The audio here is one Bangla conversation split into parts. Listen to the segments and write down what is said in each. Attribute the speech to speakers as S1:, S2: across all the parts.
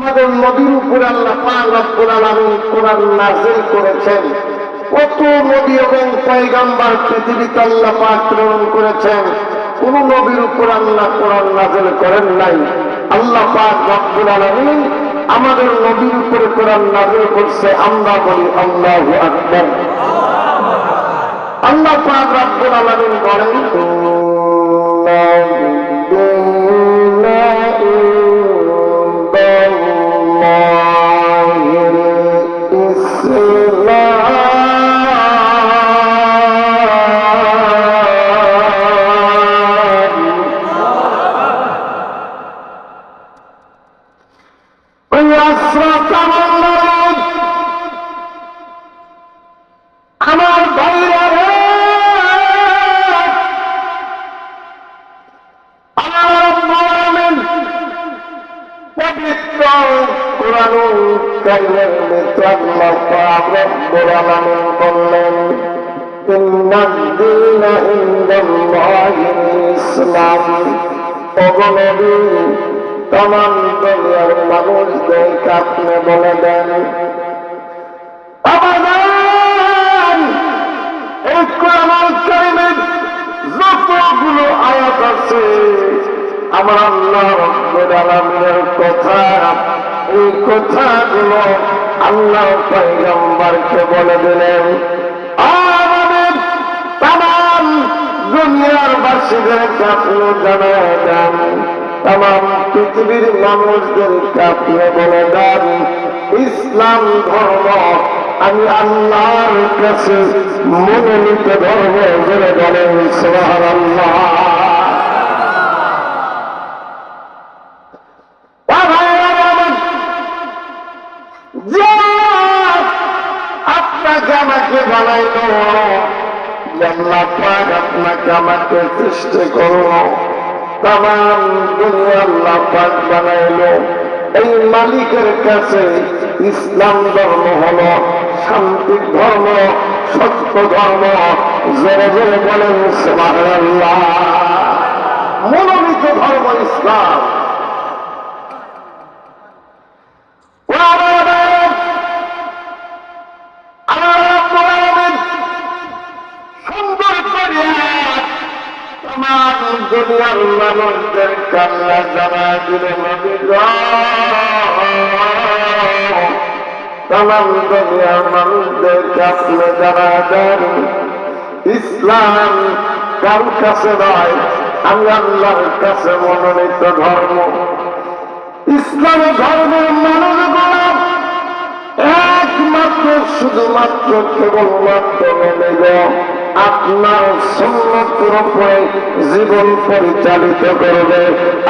S1: আমাদের নদীর উপরে আল্লাহ পাক রব্বুল আলামিন কোরআন নাযিল করেছেন। কত নবী এবং পয়গাম্বার পৃথিবীতে আল্লাহ পাক প্রেরণ করেছেন। কোন নবীর উপর আল্লাহ কোরআন নাযিল করেন নাই। আল্লাহ পাক রব্বুল আলামিন আমাদের নবীর উপরে কোরআন নাযিল করছে। আমরা বলি আল্লাহু আকবার। আল্লাহ পাক রব্বুল আলামিন বলেন আলামিন বললেন ইসলাম তমাম দুনিয়ার মানুষদেরকে আপনি এই যতগুলো আয়াত আছে আমার কথা, এই কথাগুলো আল্লাহ পয়গম্বরকে বলে দিলেন তাম দুনিয়ার বাসীদেরকে আপনি জানায় দেন তাম পৃথিবীর মানুষদেরকে আপনি বলে দেন, ইসলাম ধর্ম আমি আল্লাহর কাছে মনোনীত ধর্ম জোরে বলেন সোহার আল্লাহ এই মালিকের কাছে ইসলাম ধর্ম হল শান্তির ধর্ম, সত্য ধর্ম। জোরে জোরে বলেন মনোনীত ধর্ম ইসলাম ও আমার ভাই, আমার রব্বুল আলামিন সুন্দর করিয়া তোমার দুনিয়ার মানুষদের কান্না জানা দিলে নবী তাম দুনিয়ার মানুষদের কাপলে জানা দেন। ইসলাম কার কাছে নয় আল্লাহর কাছে মনোনীত ধর্ম। ইসলাম ধর্মের মানুষগুলো একমাত্র, শুধুমাত্র কেবলমাত্র মেনে আপনার সম্মতির উপরে জীবন পরিচালিত করবে।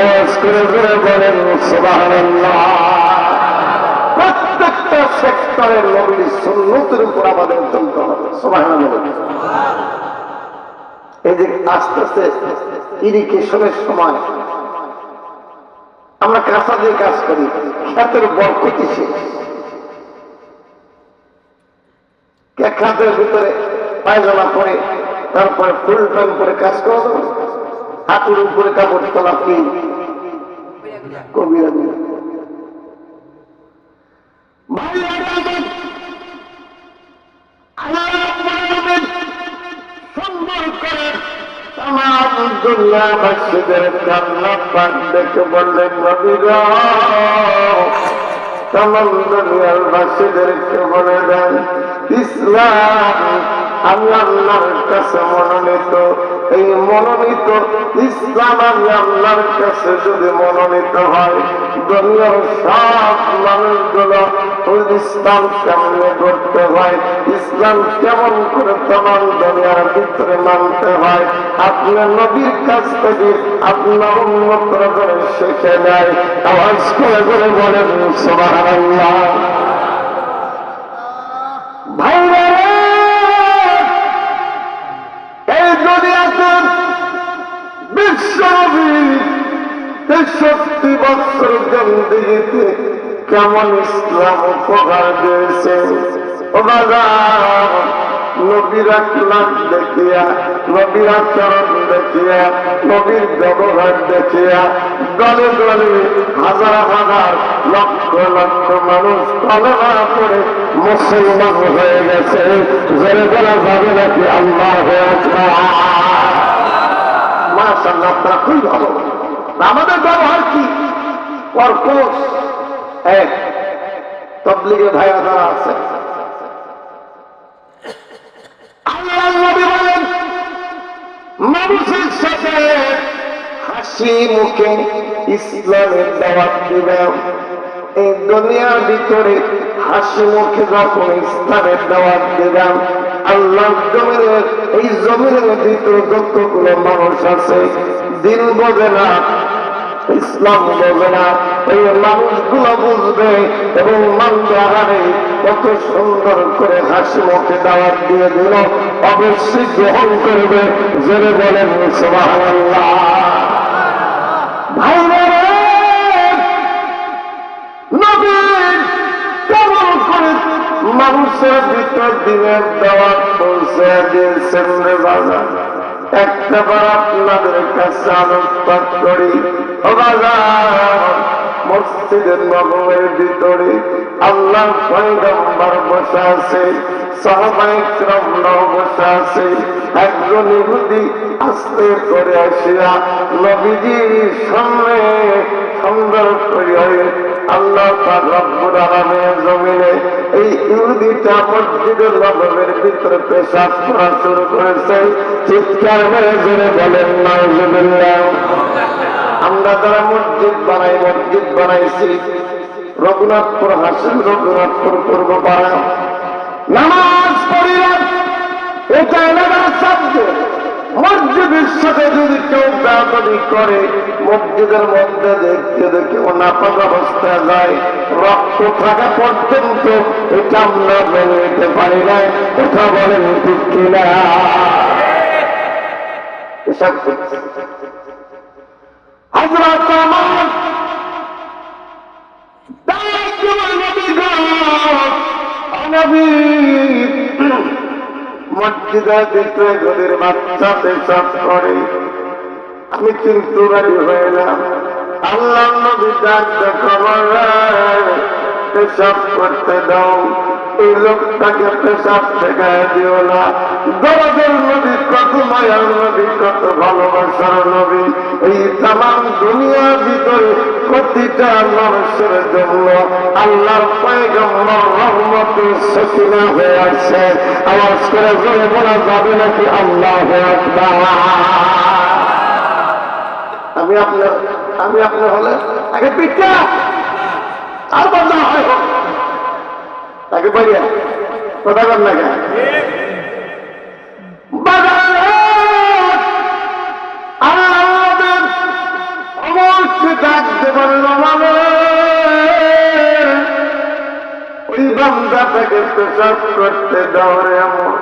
S1: আওয়াজ করে ধরে বলেন, সুবহানাল্লাহ। প্রত্যেকটা সেক্টরের নবীর সুন্নতের উপর আমাদের চলতে হবে, সুবহানাল্লাহ। এই যে আস্তে আস্তে ইরিগেশনের সময়, আমরা কাঁচা দিয়ে কাজ করি ক্ষেতের বরকতি শেষ। ভিতরে পায়জামা পরে, তারপরে ফুল প্যান্ট পরে কাজ করা যাবে হাতুর উপরে কাপড় তোলা কি? কবিরা করে দেখে বললেন নবীরা তামাম দুনিয়ার বাসীদেরকে বলে দেন। ইসলাম আমি আল্লাহর কাছে মনোনীত। এই মনোনীত ইসলাম আমি আল্লাহর কাছে যদি মনোনীত হয়, দুনিয়ার সব মানুষগুলো ইসলাম কেমনে করতে হয়। ইসলাম কেমন করে তোমার দুনিয়ার ভিতরে মানতে হয়? আপনার নবীর কাছ থেকে আপনার উন্মতরা করে শিখে নেয়। আওয়াজ করে করে বলেন, সুবহানাল্লাহ। ভাইরা এই দুনিয়াতে বিশ্বনবী তেষট্টি কেমন ইসলাম উপহার দিয়েছে? নবীর দেখিয়া আচরণ দেখিয়া ব্যবহার দেখিয়া, দলে হাজার হাজার করে মুসলমান হয়ে গেছে। জোরে বলা যাবে নাকি আল্লাহ খুবই ভালো। আমাদের ব্যবহার কি? এক তবলিগে ভাইয়া আছে। হাসি মুখে ইসলামের দাওয়াত দিবেন। এই দুনিয়ার ভিতরে হাসি মুখে যখন ইসলামের দাওয়াত দিবেন আল্লাহ জমিনের এই জমিনের ভিতরে যতগুলো মানুষ আছে, দিন বোঝে না, ইসলাম বোঝে না। এই মানুষগুলো বুঝবে এবং মানবে আহারে কত সুন্দর করে হাসি মুখে দাওয়াত দিয়ে দিল। অবশ্যই গ্রহণ করবে। জেনে বলেন করে মানুষের ভিতর দিনের দাওয়াত পৌঁছে দিয়েছেন রে বাবা একটা বার আপনাদের কাছে আলোচনা করি। বাজার মসজিদের নবমের ভিতরে আল্লাহ পয়গম্বর বসে আছে এই নবমের ভিতরে পেশাব করা শুরু করেছে। চিৎকার বলেন, নাউজুবিল্লাহ। আমরা যারা মসজিদ বানাই, মসজিদ বানাইছি, রঘুনাথপুর হাসিল রঘুনাথপুর, পূর্ব পাড়া নামাজ পড়িলাম এটা এলাকার সাবজেক্ট মসজিদের সাথে যদি কেউ বেদবি করে, মসজিদের মধ্যে দেখতে দেখে ও নাপাক অবস্থায় যায়, রক্ত থাকা পর্যন্ত এটা আমরা মেনে নিতে পারি না কথা বলেন ঠিক কিনা? এসব হজরত আমার মসজিদের ভিতরে গদির বাচ্চা পেশাব করে। আমি কিন্তু রাজি হইলাম আল্লাহ নবী ডাক্তার খবর পেশাব করতে দাও। এই লোকটাকে পেশাব থেকে দিও না। দরদের নবী কত মায়ার নবী, কত ভালোবাসার নবী। এই তাম দুনিয়ার ভিতরে প্রতিটা মানুষের জন্য পয়গম্বর রহমত সকিনা হয়ে আছে আওয়াজ করে জোরে বলা যাবে নাকি আল্লাহ আমি আপনার আমি আপনার হলে আগে পিঠা আর বদলা হয়। তাকে বলিয়া, কথা কর না কেন? অবশ্যই ডাক দেবেন মানে ওই বান্দাটাকে পেশাব করতে এমন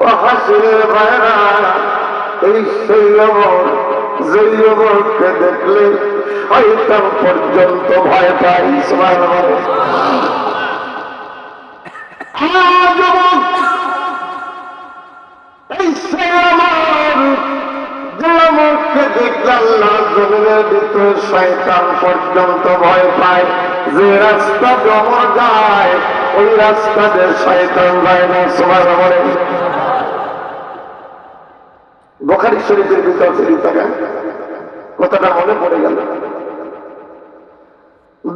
S1: ও হাসির বাইরা এই সেই অমর, যেই দেখলে শয়তান পর্যন্ত ভয় পাই সমান এই সেই আমার যে আমাকে দেখলে আল্লাহ জমিনের ভিতরে শয়তান পর্যন্ত ভয় পায়। কথাটা মনে পড়ে গেল।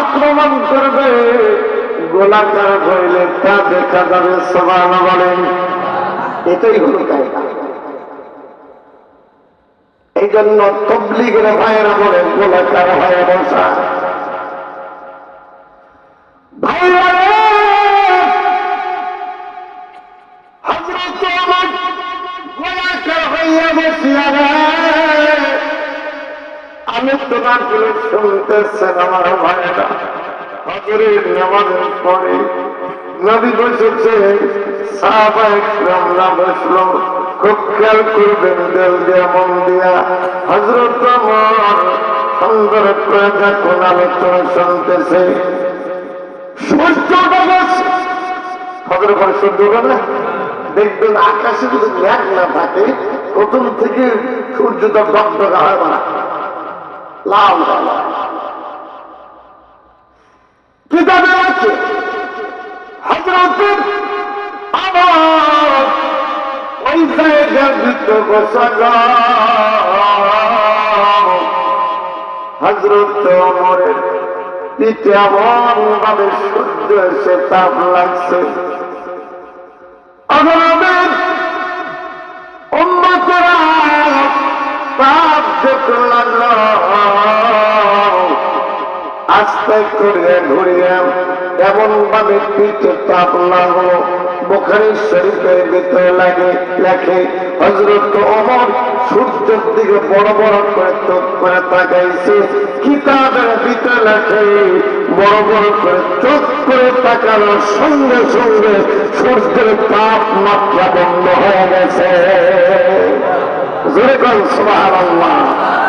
S1: আক্রমণ করবে। গোলাকার হইলে তা দেখা যাবে সবান বলেন। এটাই হল এই জন্য তবলিগের ভাইয়েরা বলে গোলাকার হয়ে বসা গুলো শুনতেছেন আমার ভাইয়েরা হজরের নামাজের পরে নবী বসেছে দেখবেন আকাশে যদি মেঘ না থাকে প্রথম থেকে সূর্যটা দগদগা হয় না লাল কিতাবে আছে হজরতের ওই জায়গার ভিতরে বসা হজরত অমরের পিঠে এমন ভাবে সূর্য এসে তাপ লাগছে। আমাদের তাপ দেখতে লাগল। আস্তে করিয়া ঘুরিয়া এমন ভাবে পিঠে তাপ লাগল। বোখারি শরীফের ভিতরে লাগে, লেখে হজরত অমর সূর্যের দিকে বড় বড় করে চোখ করে তাকাইছে। কিতাবের ভিতরে লেখে, বড় বড় করে চোখ করে তাকানোর সঙ্গে সঙ্গে সূর্যের তাপমাত্রা বন্ধ হয়ে গেছে। জোরে কন সুবহানাল্লাহ।